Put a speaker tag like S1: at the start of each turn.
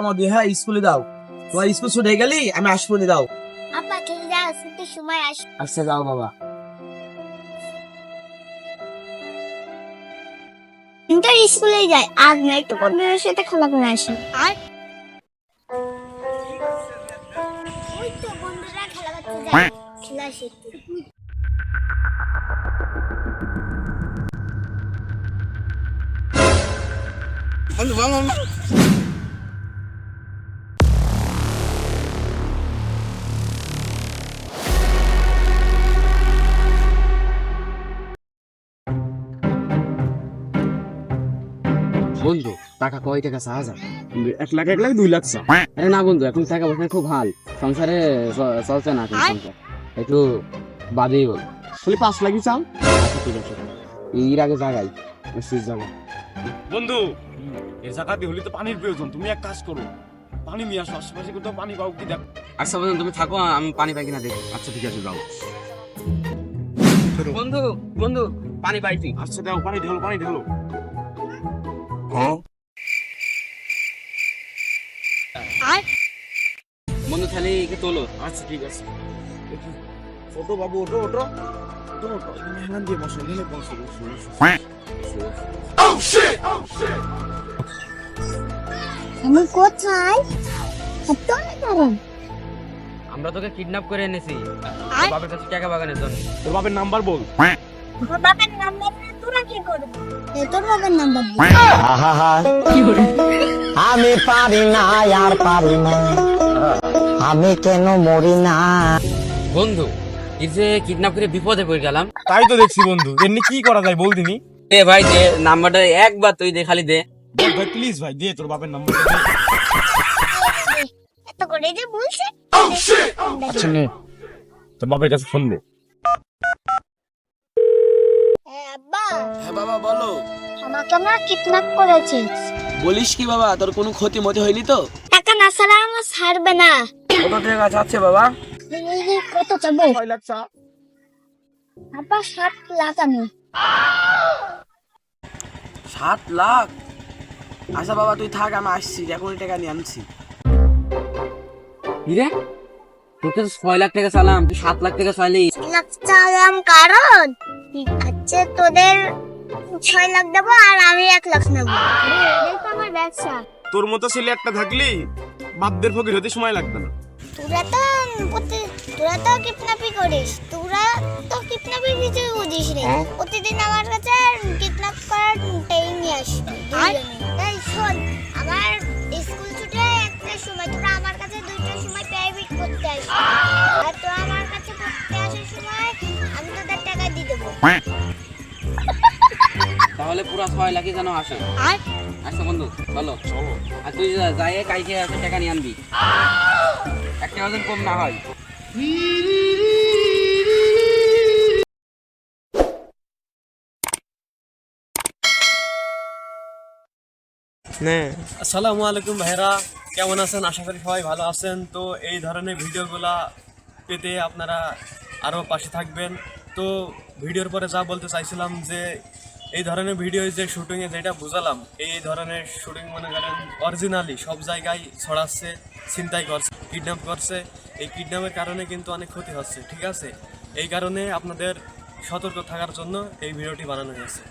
S1: আমার দিয়ে হ্যাঁ স্কুলে দাও। তোমার স্কুল ছুটে গেলি আমি আসব নি দাও।
S2: আপা খেলে যাও ছুটির সময় আস।
S1: আচ্ছা যাও বাবা।
S2: কিন্তু স্কুলে যাই আজ না একটু বন্ধুদের সাথে খেলা করে আসি আর? ওই তো বন্ধুরা খেলা করতে যায় খেলা শিখতে।
S3: বন্ধু। টাকা কয় টাকা চা হাজার এক লাখ এক লাখ দুই লাখ চা আরে না বন্ধু এখন টাকা পয়সা খুব হাল। সংসারে চ- চলছে না সংসার। একটু বাদেই বল। খালি পাঁচ লাখই চাও? ঠিক আছে এর আগে জাগাই শেষ জায়গা
S4: বন্ধু এই জায়গাতে হলে তো পানির প্রয়োজন। তুমি এক কাজ করো পানি নিয়ে আসো আশেপাশে কোথাও পানি পাও কি দেখো
S3: আচ্ছা বন্ধু তুমি থাকো আমি পানি পাই কিনা দেখি।
S4: আচ্ছা ঠিক আছে যাও।
S3: বন্ধু বন্ধু পানি পাইছি।
S4: আচ্ছা দাও পানি ঢেলো পানি ঢেলো।
S3: বন্ধু তাহলে একে তোলো।
S4: আচ্ছা ঠিক আছে। ওটো বাবু ওটো ওটো ওটো হেলান দিয়ে বসো হেলে বসো। বসো বসো
S2: আমি কোথায়?
S3: আমরা তোকে কিডন্যাপ করে এনেছি? বাবার কাছে টাকা বাগানের জন্য।
S4: তোর বাপের নাম্বার বল।
S2: তোর বাবার নাম্বার তোরা কি করবি? তোর বাবার নাম্বার দে
S5: আমি পারি না আর পারি না। আমি কেন মরি না?
S3: বন্ধু এই যে কিডন্যাপ করে বিপদে পড়ে গেলাম।
S4: তাই তো দেখছি বন্ধু এমনি কি করা যায় বল দিনি?
S3: দে ভাই দে নাম্বারটা একবার তুই দে খালি দে।
S4: ভাই প্লিজ ভাই দে তোর বাপের নাম্বার
S2: এত করে যে বলছে?
S4: আচ্ছা নে। তোর বাপের কাছে ফোন দে।
S2: হ্যাঁ
S1: হ্যাঁ বাবা বলো।
S2: আমাকে আমরা কিডন্যাপ করেছে
S1: বলিস কি বাবা তোর কোনো ক্ষতি মতি হয়নি তো?
S2: টাকা না ছাড়া আমার ছাড়বে না।
S1: কত টাকা যাচ্ছে বাবা?
S2: কত চাবো?
S4: ছয় লাখ চা
S2: আব্বা সাত লাখ আমি।
S1: সাত লাখ? আচ্ছা বাবা তুই থাক আমি আসছি। এখনই টাকা নিয়ে আনছি।
S3: কি রে তোকে তো ছয় লাখ টাকা চালাম তুই সাত লাখ টাকা চাইলি।
S2: লাখ চালাম কারণ? আচ্ছা তোদের ছয় লাখ দেবো আর আমি এক লাখ নেব। এটাই তো আমার ব্যবসা
S4: তোর মতো ছেলে একটা থাকলি বাপদের ফকির হতে সময় লাগবে না।
S2: তোরা তো প্রতি- তোরা তো কিডন্যাপই করিস। তোরা তো কিডন্যাপের কিছু বুঝিস রে প্রতিদিন আমার কাছে কিডন্যাপ করার টাইম নিয়ে আসবি এই শোন আমার স্কুল ছুটে একটা সময় তোরা আমার কাছে দুইটার সময় প্রাইভেট করতে আসবি। আর তো আমার কাছে পড়তে আসার সময় আমি তোদের টাকা দিয়ে দেবো।
S3: তাহলে পুরো ছয় লাখই যেন আসে। আচ্ছা বন্ধু চলো। আর তুই যাই কালকে এসে টাকা নিয়ে আনবি। একটা ওজন কম না হয়।
S6: আসসালামু আলাইকুম ভাইরা কেমন আছেন? আশা করি সবাই ভালো আছেন। তো এই ধরনের ভিডিওগুলা পেতে আপনারা আরও পাশে থাকবেন। তো ভিডিওর পরে যা বলতে চাইছিলাম যে এই ধরনের ভিডিও যে শুটিংয়ে যেটা বুঝালাম, এই ধরনের শুটিং মনে করেন অরিজিনালি সব জায়গায় ছড়াচ্ছে চিন্তাই করছে কিডন্যাপ করছে। এই কিডন্যাপের কারণে কিন্তু অনেক ক্ষতি হচ্ছে, ঠিক আছে? এই কারণে আপনাদের সতর্ক থাকার জন্য এই ভিডিওটি বানানো হয়েছে।